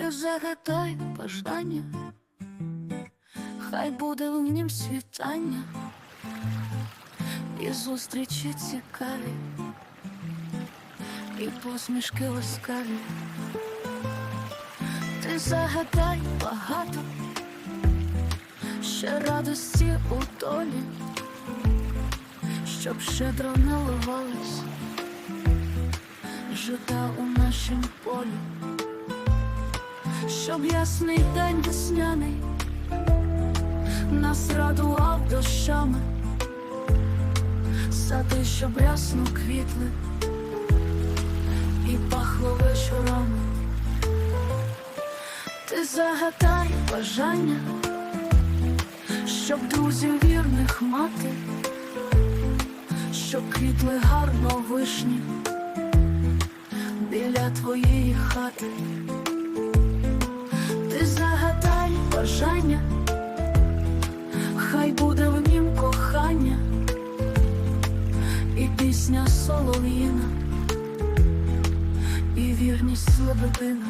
Ти загадай бажання, хай буде в нім світання, і зустрічі цікаві, і посмішки ласкаві. Ти загадай багато, ще радості у долі, щоб щедро наливалась жита у нашім полі, щоб ясний день весняний нас радував дощами, сади, щоб рясно квітли і пахло вечорами. Ти загадай бажання, щоб друзів вірних мати, щоб квітли гарно вишні біля твоєї хати. Пісня солов'їна, і вірність лебедина.